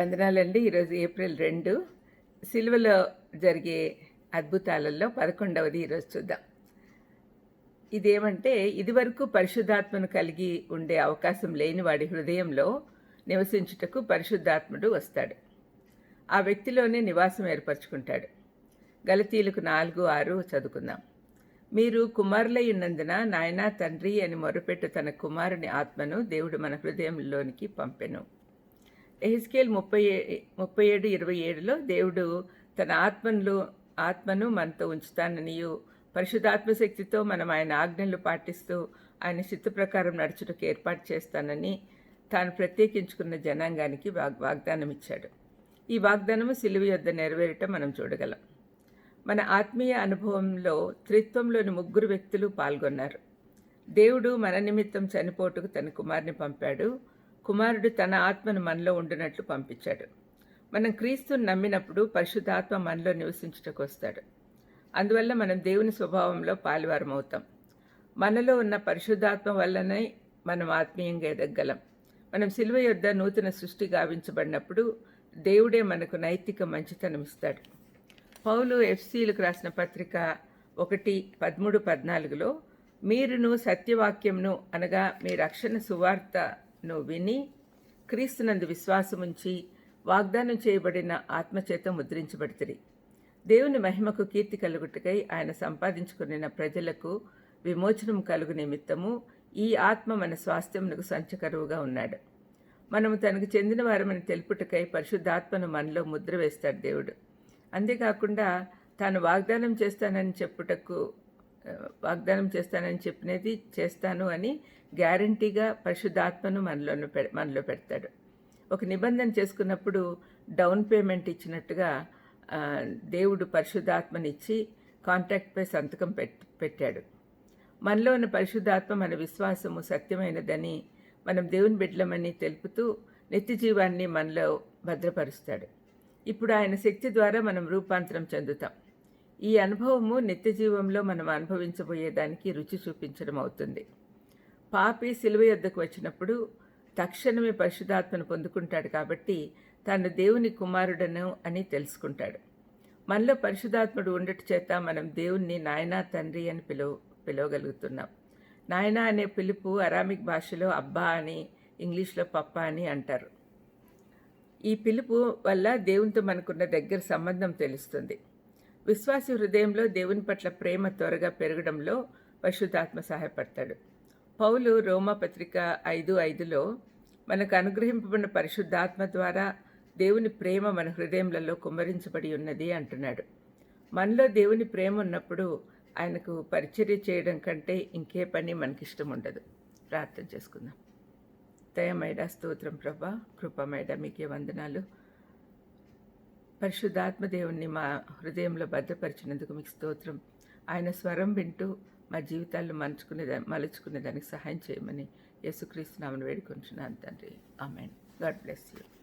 వందనాలండి. ఈరోజు ఏప్రిల్ రెండు. సిలువలో జరిగే అద్భుతాలలో పదకొండవది ఈరోజు చూద్దాం. ఇదేమంటే ఇదివరకు పరిశుద్ధాత్మను కలిగి ఉండే అవకాశం లేని వాడి హృదయంలో నివసించుటకు పరిశుద్ధాత్ముడు వస్తాడు. ఆ వ్యక్తిలోనే నివాసం ఏర్పరచుకుంటాడు. గలతీలకు నాలుగు ఆరు చదువుకుందాం. మీరు కుమారులై ఉన్నందున నాయనా తండ్రి అని మొరపెట్టు తన కుమారుని ఆత్మను దేవుడు మన హృదయంలోనికి పంపెను. ఎహెస్కేల్ ముప్పై ముప్పై ఏడు ఇరవై ఏడులో దేవుడు తన ఆత్మను ఆత్మను మనతో ఉంచుతాననియు. పరిశుద్ధాత్మ శక్తితో మనం ఆయన ఆజ్ఞలు పాటిస్తూ ఆయన చిత్త ప్రకారం నడుచుటకు ఏర్పాటు చేస్తానని తాను ప్రత్యేకించుకున్న జనాంగానికి వాగ్ వాగ్దానం ఇచ్చాడు ఈ వాగ్దానము సిలువ యొద్ద నెరవేరటం మనం చూడగలం. మన ఆత్మీయ అనుభవంలో త్రిత్వంలోని ముగ్గురు వ్యక్తులు పాల్గొన్నారు. దేవుడు మన నిమిత్తం చనిపోటుకు తన కుమారుని పంపాడు. కుమారుడు తన ఆత్మను మనలో ఉండినట్లు పంపించాడు. మనం క్రీస్తుని నమ్మినప్పుడు పరిశుద్ధాత్మ మనలో నివసించుటకు వస్తాడు అందువల్ల మనం దేవుని స్వభావంలో పాలువారం అవుతాం మనలో ఉన్న పరిశుద్ధాత్మ వల్లనే మనం ఆత్మీయంగా ఎదగలం. మనం సిలువ యొద్ద నూతన సృష్టి గావించబడినప్పుడు దేవుడే మనకు నైతిక మంచితనం ఇస్తాడు. పౌలు ఎఫ్సీలకు రాసిన పత్రిక ఒకటి పదమూడు పద్నాలుగులో మీరును సత్యవాక్యంను అనగా మీ రక్షణ సువార్త నువ్వు విని క్రీస్తునందు విశ్వాసముంచి వాగ్దానం చేయబడిన ఆత్మచేత ముద్రించబడుతుంది దేవుని మహిమకు కీర్తి కలుగుటకై ఆయన సంపాదించుకున్న ప్రజలకు విమోచనం కలుగు నిమిత్తము ఈ ఆత్మ మన స్వాస్థ్యమునకు సంచకరువుగా ఉన్నాడు. మనము తనకు చెందిన వారమని తెలుపుటకై పరిశుద్ధాత్మను మనలో ముద్ర వేస్తాడు దేవుడు. అంతేకాకుండా తాను వాగ్దానం చేస్తానని చెప్పుటకు వాగ్దానం చేస్తానని చెప్పినది చేస్తాను అని గ్యారంటీగా పరిశుద్ధాత్మను మనలో మనలో పెడతాడు. ఒక నిబంధన చేసుకున్నప్పుడు డౌన్ పేమెంట్ ఇచ్చినట్టుగా దేవుడు పరిశుద్ధాత్మనిచ్చి కాంట్రాక్ట్పై సంతకం పెట్టాడు. మనలో ఉన్న పరిశుద్ధాత్మ మన విశ్వాసము సత్యమైనదని మనం దేవుని బిడ్డలమని తెలుపుతూ నిత్య జీవాన్ని మనలో భద్రపరుస్తాడు. ఇప్పుడు ఆయన శక్తి ద్వారా మనం రూపాంతరం చెందుతాం. ఈ అనుభవము నిత్య జీవంలో మనం అనుభవించబోయేదానికి రుచి చూపించడం అవుతుంది. పాపి సిలువ యొద్దకు వచ్చినప్పుడు తక్షణమే పరిశుధాత్మను పొందుకుంటాడు కాబట్టి తాను దేవుని కుమారుడను అని తెలుసుకుంటాడు. మనలో పరిశుధాత్ముడు ఉండట చేత మనం దేవుణ్ణి నాయనా తండ్రి అని పిలువ పిలవగలుగుతున్నాం. నాయన అనే పిలుపు అరామిక్ భాషలో అబ్బా అని ఇంగ్లీష్లో పప్ప అని అంటారు. ఈ పిలుపు వల్ల దేవునితో మనకున్న దగ్గర సంబంధం తెలుస్తుంది. విశ్వాసి హృదయంలో దేవుని పట్ల ప్రేమ త్వరగా పెరగడంలో పరిశుద్ధాత్మ సహాయపడతాడు. పౌలు రోమపత్రిక ఐదు ఐదులో మనకు అనుగ్రహింపబడిన పరిశుద్ధాత్మ ద్వారా దేవుని ప్రేమ మన హృదయంలో కుమ్మరించబడి ఉన్నది అంటున్నాడు. మనలో దేవుని ప్రేమ ఉన్నప్పుడు ఆయనకు పరిచర్య చేయడం కంటే ఇంకే పని మనకిష్టం ఉండదు. ప్రార్థన చేసుకుందాం. దయమైడ స్తోత్రం ప్రభా కృపమైడ మీకే వందనాలు. పరిశుద్ధాత్మదేవుణ్ణి మా హృదయంలో భద్రపరిచినందుకు మీకు స్తోత్రం. ఆయన స్వరం వింటూ మా జీవితాల్లో మలుచుకునే మలుచుకునే దానికి సహాయం చేయమని యేసుక్రీస్తు నామను వేడుకుంటున్నాను తండ్రి. ఆమెన్. God bless you.